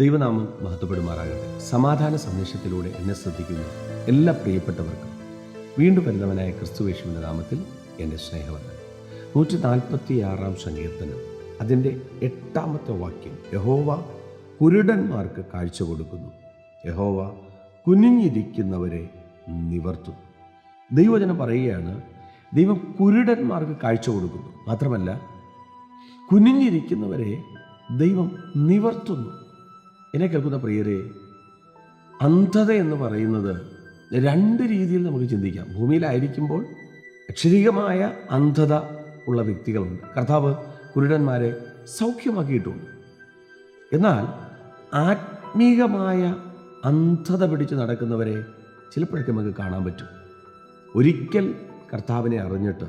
ദൈവനാമം മഹത്വപ്പെടുമാറാകട്ടെ. സമാധാന സന്ദേശത്തിലൂടെ എന്നെ ശ്രദ്ധിക്കുന്ന എല്ലാ പ്രിയപ്പെട്ടവർക്കും വീണ്ടും വരുന്നവനായ ക്രിസ്തുവേശുവിന്റെ നാമത്തിൽ എന്റെ സ്നേഹവന്ദനം. നൂറ്റി നാൽപ്പത്തി ആറാം സങ്കീർത്തനം. അതിന്റെ എട്ടാമത്തെ വാക്യം യഹോവ കുരുടന്മാർക്ക് കാഴ്ച കൊടുക്കുന്നു. യഹോവ കുനിഞ്ഞിരിക്കുന്നവരെ നിവർത്തും ദൈവജനം പറയുകയാണ് ദൈവം കുരുടന്മാർക്ക് കാഴ്ച കൊടുക്കുന്നു. മാത്രമല്ല കുനിഞ്ഞിരിക്കുന്നവരെ ദൈവം നിവർത്തുന്നു. എന്നെ കേൾക്കുന്ന പ്രിയരെ അന്ധത എന്ന് പറയുന്നത് രണ്ട് രീതിയിൽ നമുക്ക് ചിന്തിക്കാം. ഭൂമിയിലായിരിക്കുമ്പോൾ അക്ഷരികമായ അന്ധത ഉള്ള വ്യക്തികളുണ്ട്. കർത്താവ് കുരുടന്മാരെ സൗഖ്യമാക്കിയിട്ടുണ്ട്. എന്നാൽ ആത്മീകമായ അന്ധത പിടിച്ച് നടക്കുന്നവരെ ചിലപ്പോഴൊക്കെ നമുക്ക് കാണാൻ പറ്റും. ഒരിക്കൽ കർത്താവിനെ അറിഞ്ഞിട്ട്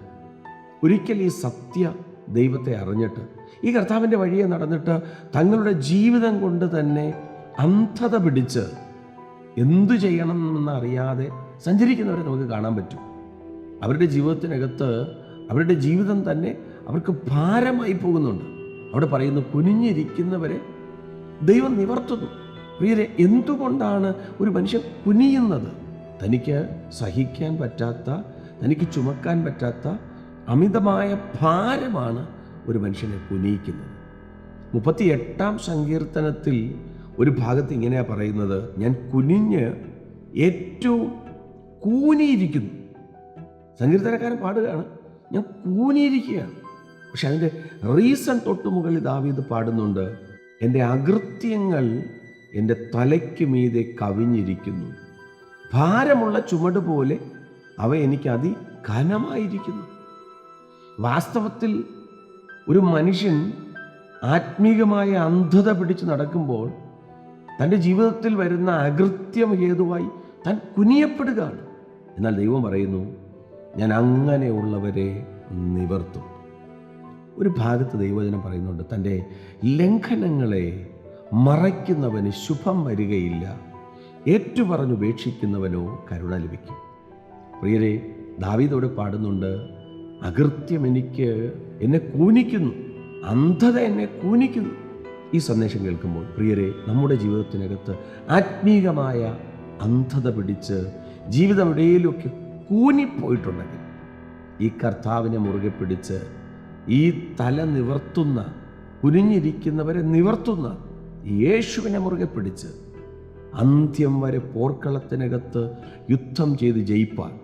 ഒരിക്കൽ ഈ സത്യ ദൈവത്തെ അറിഞ്ഞിട്ട് ഈ കർത്താവിന്റെ വഴിയെ നടന്നിട്ട് തങ്ങളുടെ ജീവിതം കൊണ്ട് തന്നെ അന്ധത പിടിച്ച് എന്തു ചെയ്യണമെന്ന് അറിയാതെ സഞ്ചരിക്കുന്നവരെ നമുക്ക് കാണാൻ പറ്റും. അവരുടെ ജീവിതത്തിനകത്ത് അവരുടെ ജീവിതം തന്നെ അവർക്ക് ഭാരമായി പോകുന്നുണ്ട്. അവിടെ പറയുന്നു കുനിഞ്ഞിരിക്കുന്നവരെ ദൈവം നിവർത്തുന്നു. പ്രിയരെ എന്തുകൊണ്ടാണ് ഒരു മനുഷ്യൻ കുനിയുന്നത്? തനിക്ക് സഹിക്കാൻ പറ്റാത്ത തനിക്ക് ചുമക്കാൻ പറ്റാത്ത അമിതമായ ഭാരമാണ് ഒരു മനുഷ്യനെ കുനിയിക്കുന്നത് മുപ്പത്തി എട്ടാം സങ്കീർത്തനത്തിൽ ഒരു ഭാഗത്ത് ഇങ്ങനെയാണ് പറയുന്നത് ഞാൻ കുനിഞ്ഞ് ഏറ്റവും കൂനിയിരിക്കുന്നു. സങ്കീർത്തനക്കാരൻ പാടുകയാണ് ഞാൻ കൂനിയിരിക്കുകയാണ്. പക്ഷെ അതിന്റെ റീസൺ തൊട്ട് മുകളിൽ ദാവീദ് പാടുന്നുണ്ട് എന്റെ അകൃത്യങ്ങൾ എന്റെ തലയ്ക്ക് മീതെ കവിഞ്ഞിരിക്കുന്നു. ഭാരമുള്ള ചുമട് പോലെ അവ എനിക്ക് അതി ഘനമായിരിക്കുന്നു വാസ്തവത്തിൽ ഒരു മനുഷ്യൻ ആത്മീകമായ അന്ധത പിടിച്ച് നടക്കുമ്പോൾ തന്റെ ജീവിതത്തിൽ വരുന്ന അകൃത്യം ഹേതുവായി താൻ കുനിയപ്പെടുകയാണ്. എന്നാൽ ദൈവം പറയുന്നു ഞാൻ അങ്ങനെയുള്ളവരെ നിവർത്തും. ഒരു ഭാഗത്ത് ദൈവജനം പറയുന്നുണ്ട് തന്റെ ലംഘനങ്ങളെ മറയ്ക്കുന്നവന് ശുഭം വരികയില്ല. ഏറ്റുപറഞ്ഞുപേക്ഷിക്കുന്നവനോ കരുണ ലഭിക്കും. പ്രിയരെ ദാവീദോട് പാടുന്നുണ്ട് അകൃത്യം എനിക്ക് എന്നെ കൂനിക്കുന്നു. അന്ധത എന്നെ കൂനിക്കുന്നു. ഈ സന്ദേശം കേൾക്കുമ്പോൾ പ്രിയരെ നമ്മുടെ ജീവിതത്തിനകത്ത് ആത്മീകമായ അന്ധത പിടിച്ച് ജീവിതം ഇടയിലൊക്കെ കൂനിപ്പോയിട്ടുണ്ടെങ്കിൽ ഈ കർത്താവിനെ മുറുകെ പിടിച്ച് ഈ തല നിവർത്തുന്ന കുനിഞ്ഞിരിക്കുന്നവരെ നിവർത്തുന്ന യേശുവിനെ മുറുകെ പിടിച്ച് അന്ത്യം വരെ പോർക്കളത്തിനകത്ത് യുദ്ധം ചെയ്ത് ജയിപ്പാൻ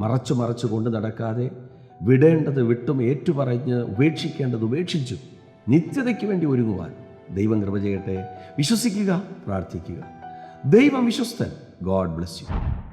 മറച്ചു മറച്ചു കൊണ്ട് നടക്കാതെ വിടേണ്ടത് വിട്ടും ഏറ്റുപറഞ്ഞ് ഉപേക്ഷിക്കേണ്ടത് ഉപേക്ഷിച്ചു. നിത്യതയ്ക്ക് വേണ്ടി ഒരുങ്ങുവാൻ ദൈവം കൃപ ചെയ്യട്ടെ. വിശ്വസിക്കുക പ്രാർത്ഥിക്കുക. ദൈവം വിശ്വസ്തൻ. God bless you